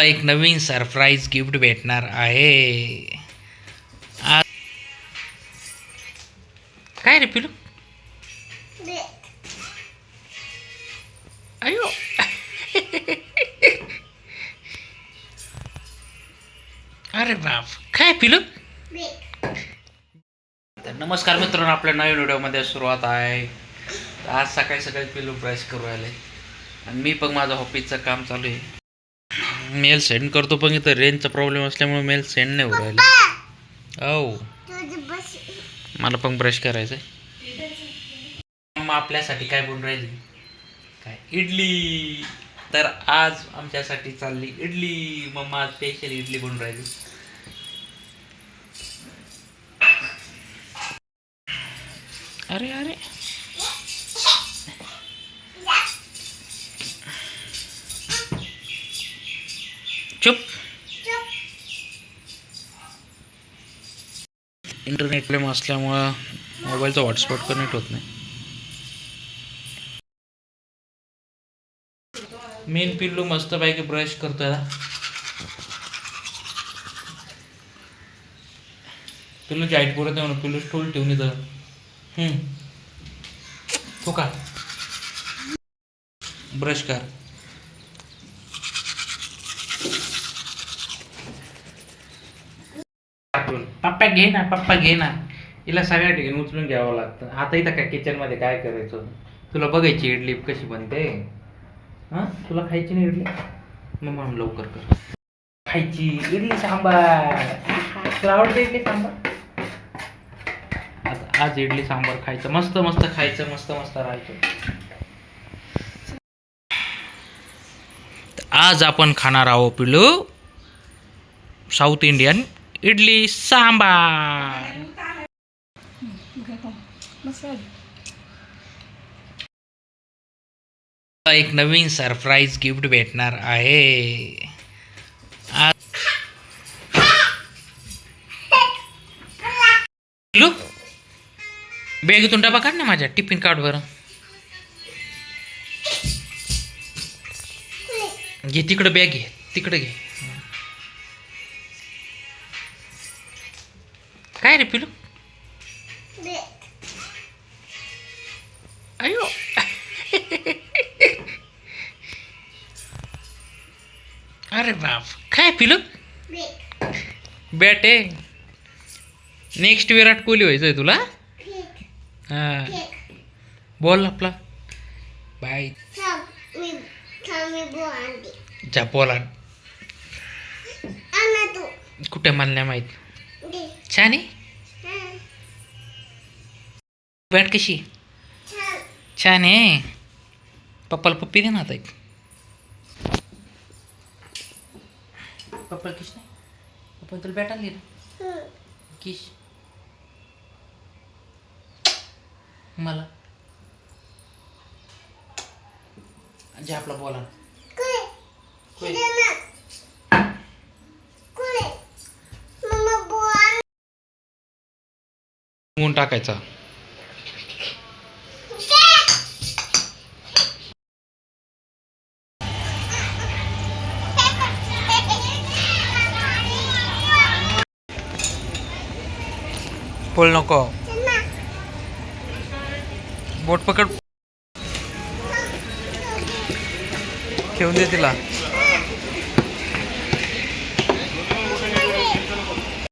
एक नवीन surprise gift भेटणार आहे. काय रे पिलू? अयो. अरे बाप. काय पिलू? तर नमस्कार मित्रांनो आपल्या नवीन व्हिडिओमध्ये सुरुवात आहे. आज सकाळी सकाळी पिलू ब्रश करू राहिले. आणि मी पण माझं ऑफिसचं काम चालू आहे. मेल सेंड करतो पण इथं रेंजचा प्रॉब्लेम असल्यामुळे मेल सेंड नाही होऊ राहिला. हो मला पण ब्रश करायचं आहे मग आपल्यासाठी काय बनून राहिली? काय? इडली. तर आज आमच्यासाठी चालली इडली. मम्मा आज स्पेशल इडली बनून राहिली. अरे अरे. चुप. इंटरनेट प्रॉब्लेम असल्यामुळं मोबाईलचा हॉटस्पॉट कनेक्ट होत नाही. मेन पिल्लू मस्त पैकी ब्रश करतोय ना. पिल्लूची हाईट पुरत नाही म्हणून पिल्लू स्टूल ठेवून हम्म. तू का? ब्रश कर. पप्पा घे ना पप्पा घे ना. हिला सगळ्या ठिकाणी उचलून घ्यावं लागतं. आता इथं काय किचनमध्ये काय करायचं? तुला बघायची इडली कशी बनते? हा? तुला खायची नाही इडली? मग म्हणून लवकर कर. खायची. इडली सांबार. तुला आवडते इडली सांबार? आता आज इडली सांबार खायचं. मस्त मस्त खायचं. मस्त मस्त राहायचं. आज आपण खाणार आहोत पिलू साऊथ इंडियन इडली सांबार. एक नवीन सरप्राईज गिफ्ट भेटणार आहे. आ- पिलू बॅगेतून डबा काढ ना माझ्या टिफिन काढ बरं घे तिकडं बॅग घे तिकडे घे. काय रे पिलू? अयो. अरे बाप. काय पिलू? बॅट. आहे नेक्स्ट विराट कोहली व्हायचं आहे तुला हा. बोल आपला. बाय. जा बोला कुठे नाही माहीत? छान आहे? बॅट कशी? छान आहे. पप्पाला पप्पी दे ना आता एक. पप्पाला किस नाही? पप्पा तुला बॅट आणली ना किस मला. जे आपला बोला. ऊन टाकायचा. बोल नको. बोट पकड. ठेवून दे तिला.